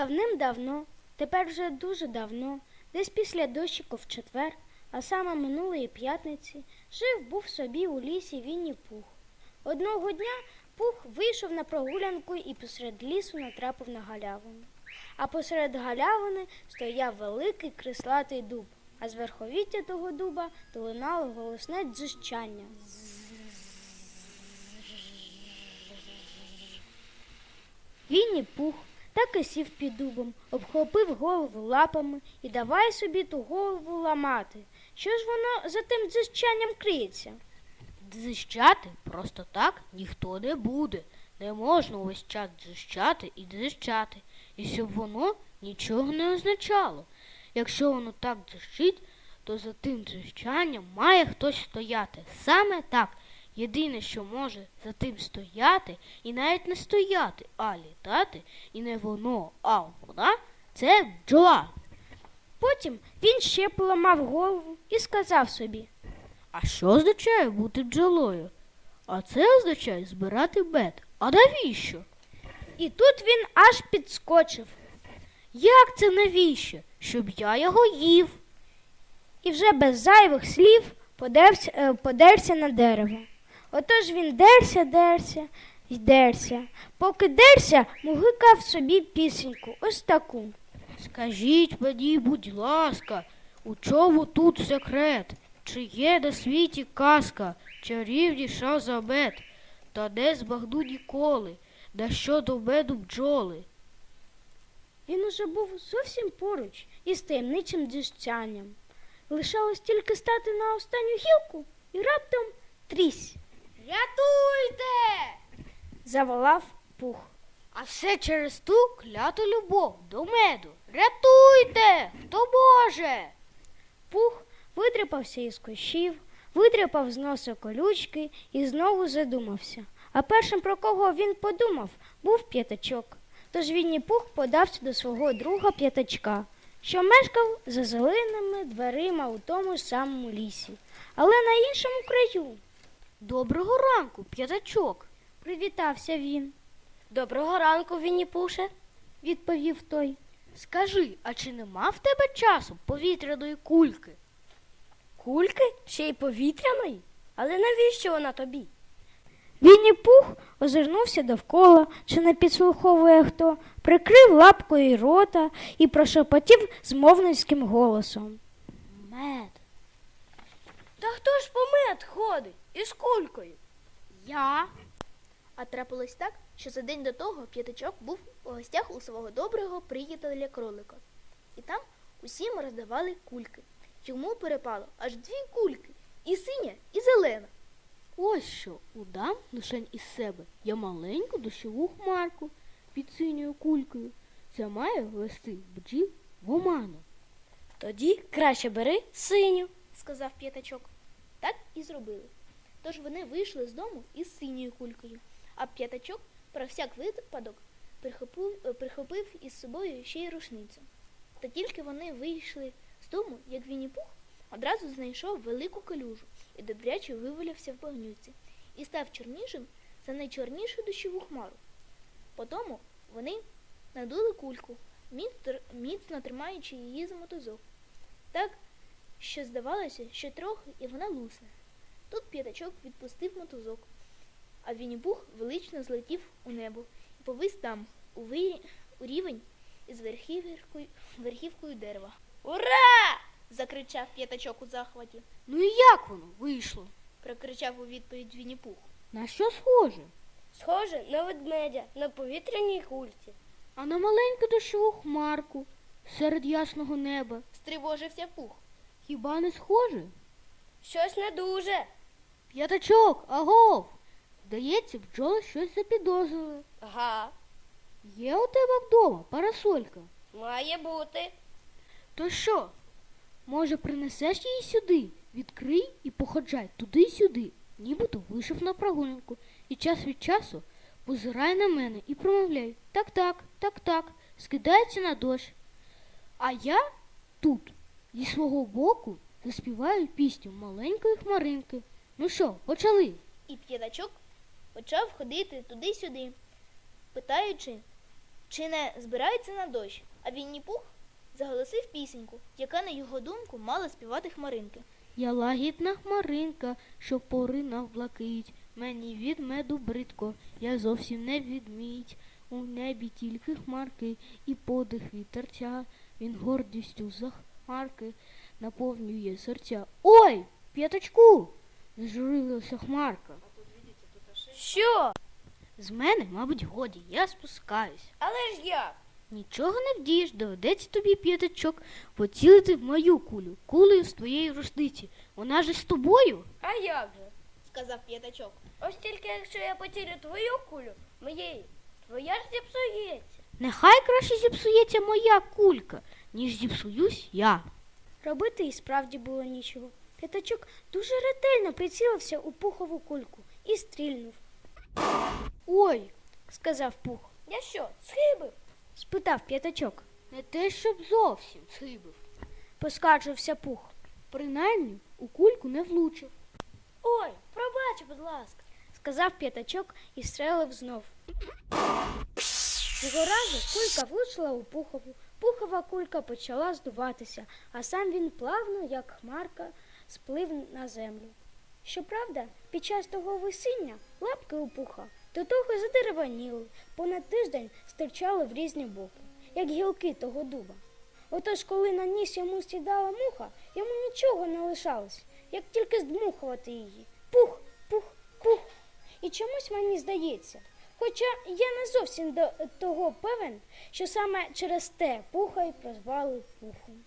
Давним-давно, тепер вже дуже давно, десь після дощику в четвер, а саме минулої п'ятниці, жив був собі у лісі Вінні Пух. Одного дня Пух вийшов на прогулянку і посеред лісу натрапив на галявину. А посеред галявини стояв великий крислатий дуб, а з верховіття того дуба долинало голосне дзижчання. Вінні пух так і сів під дубом, обхопив голову лапами і давай собі ту голову ламати. Що ж воно за тим дзижчанням криється? Дзищати просто так ніхто не буде. Не можна увесь час дзищати і дзищати, і щоб воно нічого не означало. Якщо воно так дзищить, то за тим дзищанням має хтось стояти. Саме так. Єдине, що може за тим стояти, і навіть не стояти, а літати, і не воно, а вона це бджола. Потім він ще поламав голову і сказав собі. А що означає бути бджолою? А це означає збирати бед. А навіщо? І тут він аж підскочив. Як це навіщо? Щоб я його їв. і вже без зайвих слів подерся, е, подерся на дерево. Отож він дерся, дерся й дерся. Поки дерся, мугикав собі пісеньку, ось таку. Скажіть мені, будь ласка, у чому тут секрет? Чи є на світі казка, чарівніша за мед? Та не збагну ніколи, на що до меду бджоли. Він уже був зовсім поруч із таємничим дзижчанням. Лишалось тільки стати на останню гілку і раптом трісь. Рятуйте! Заволав пух. А все через ту кляту любов до меду. Рятуйте! Хто може? Пух видряпався із кущів, видряпав з носа колючки і знову задумався. А першим, про кого він подумав, був п'ятачок. Тож Вінні Пух подався до свого друга п'ятачка, що мешкав за зеленими дверима у тому ж самому лісі, але на іншому краю. Доброго ранку, п'ятачок. Привітався він, Доброго ранку, Вінні Пуше. відповів той. Скажи, а чи нема в тебе часу повітряної кульки? Кульки ще й повітряної? Але навіщо вона тобі? Вінні Пух озирнувся довкола, чи не підслуховує хто, прикрив лапкою рота і прошепотів змовницьким голосом. Мед. Та хто ж по мед ходить із кулькою? Я. А трапилось так, що за день до того п'ятачок був у гостях у свого доброго приятеля кролика. І там усім роздавали кульки. Йому перепало аж дві кульки і синя, і зелена. Ось що удам лишень із себе. Я маленьку дощову хмарку під синьою кулькою. Це має вести бджіл в оману. Тоді краще бери синю. сказав п'ятачок. І зробили. Тож вони вийшли з дому із синьою кулькою, а п'ятачок про всяк випадок прихопив, е, прихопив із собою ще й рушницю. Та тільки вони вийшли з дому, як Вінні-Пух одразу знайшов велику калюжу і добряче вивалявся в багнюці і став чорнішим за найчорнішу дощову хмару. Потому вони надули кульку, міцно тримаючи її за мотузок. Так що здавалося, що трохи і вона лусне. Тут п'ятачок відпустив мотузок, а Вінні-Пух велично злетів у небо і повис там, у, вирі, у рівень із верхівкою, верхівкою дерева. Ура! закричав п'ятачок у захваті. Ну і як воно вийшло? Прокричав у відповідь Вінні-Пух. На що схоже? Схоже на ведмедя на повітряній кульці. А на маленьку дощову хмарку серед ясного неба. Стривожився пух. Хіба не схоже? Щось не дуже. П'ятачок, агов! Здається, бджоли щось запідозрили. Ага, Є у тебе вдома парасолька. має бути. То що? Може, принесеш її сюди? Відкрий і походжай туди-сюди, нібито вийшов на прогулянку, і час від часу позирай на мене і промовляй так-так, так-так, скидається на дощ. А я тут, зі свого боку, заспіваю пісню маленької хмаринки. Ну що, почали? І п'ятачок почав ходити туди-сюди, питаючи чи не збирається на дощ, а Вінні Пух заголосив пісеньку, яка, на його думку, мала співати хмаринки. Я лагідна хмаринка, що поринав блакить. Мені від меду бридко, я зовсім не відмідь. У небі тільки хмарки і подих вітерця. Він гордістю за хмарки наповнює серця. Ой, п'яточку! Зжурилася хмарка. Що? З мене, мабуть, годі, я спускаюсь. Але ж як? Нічого не вдієш, доведеться тобі п'ятачок поцілити в мою кулю, кулею з твоєї рушниці. Вона ж з тобою. А як же? Сказав п'ятачок. Ось тільки якщо я поцілю твою кулю, моєї, твоя ж зіпсується. Нехай краще зіпсується моя кулька, ніж зіпсуюсь я. Робити і справді було нічого. П'ятачок дуже ретельно прицілився у пухову кульку і стрільнув. Ой, сказав пух. Я що, схибив? спитав п'ятачок. Не те, щоб зовсім схибив. Поскаржився пух. Принаймні у кульку не влучив. Ой, пробач, будь ласка, сказав п'ятачок і стрелив знов. Цього разу кулька влучила у пухову. Пухова кулька почала здуватися, а сам він плавно, як хмарка, сплив на землю. Щоправда, під час того висіння лапки у пуха до того задереваніли, понад тиждень стирчали в різні боки, як гілки того дуба. Отож, коли на ніс йому сідала муха, йому нічого не лишалось, як тільки здмухувати її. Пух, пух, пух. І чомусь мені здається, хоча я не зовсім до того певен, що саме через те пуха й прозвали пухом.